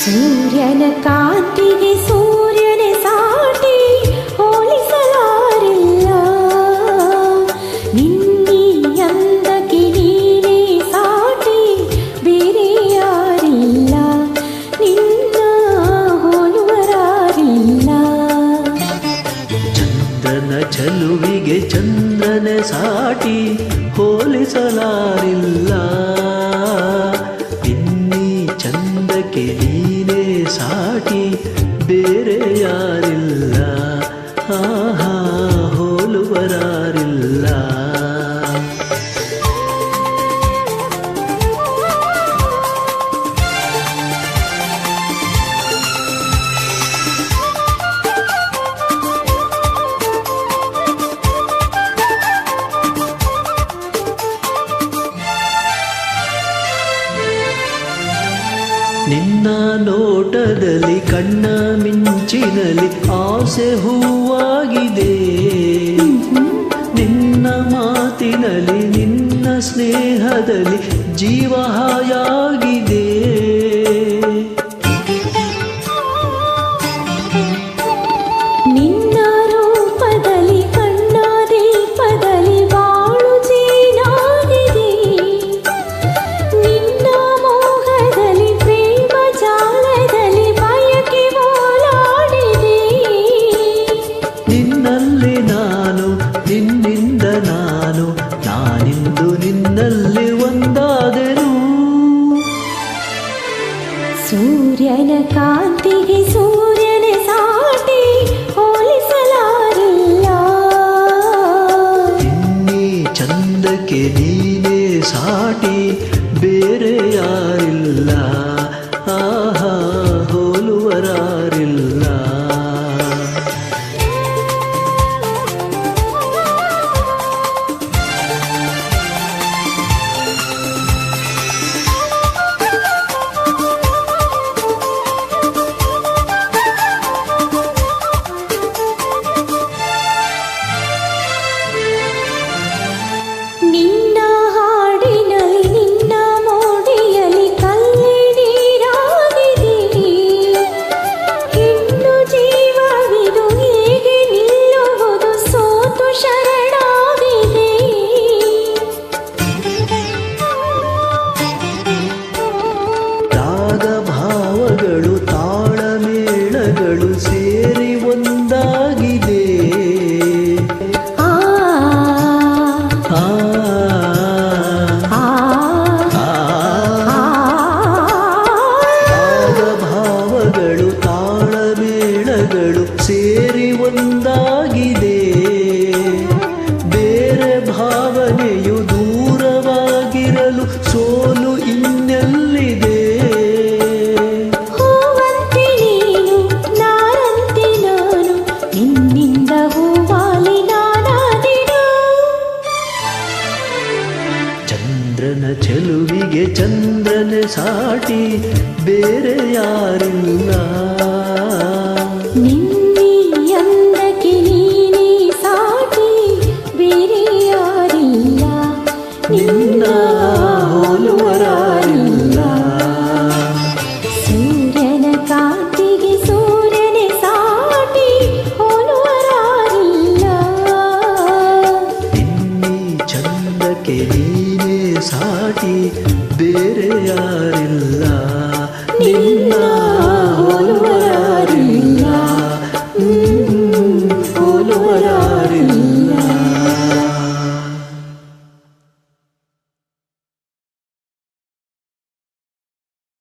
ಸೂರ್ಯನ ಕಾಂತಿಗೆ ಸೂರ್ಯನ ಸಾಟಿ ಹೋಲಿಸಲಾರಿಲ್ಲ ನಿನ್ನಿ ಅಂದಕ್ಕೆ ನೀನೇ ಸಾಟಿ ಬೇರೆ ಯಾರಿಲ್ಲ ನಿನ್ನ ಹೋಲುವರಾರಿಲ್ಲ ಚಂದ್ರನ ಚಲುವಿಗೆ ಚಂದ್ರನ ಸಾಟಿ ನಿನ್ನ ನೋಟದಲ್ಲಿ ಕಣ್ಣ ಮಿಂಚಿನಲ್ಲಿ ಆಸೆ ಹೂವಾಗಿದೆ. ನಿನ್ನ ಮಾತಿನಲ್ಲಿ ನಿನ್ನ ಸ್ನೇಹದಲ್ಲಿ ಜೀವ ಹಾಯಾಗಿದೆ. ಸೂರ್ಯನ ಕಾಂತಿಗೆ ಸೂರ್ಯನ ಸಾಟಿ ಹೋಲಿಸಲಾರಿಲ್ಲ. ಇನ್ನೀ ಚಂದಕ್ಕೆ ನೀನೇ ಸಾಟಿ ಬೇರೆ ಯಾರಿಲ್ಲ ಭಾವನೆಯು ದೂರವಾಗಿರಲು ಸೋಲು ಇನ್ನೆಲ್ಲಿದೆ? ಹೂವಂತೆ ನೀನು ನಾರಂತೆ ನಾನು ನಿನ್ನಿಂದ ಹೂವಾಲಿ ನಾನಾದೆನು? ಚಂದ್ರನ ಚೆಲುವಿಗೆ ಚಂದ್ರನ ಸಾಟಿ ಬೇರೆ ಯಾರಿಲ್ಲ ಸಾಟಿ ಬೇರೆ ಯಾರಿಲ್ಲ. ನಿನ್ನ ಹೋಲುವ ಯಾರಿಲ್ಲ ಹೋಲುವ ಯಾರಿಲ್ಲ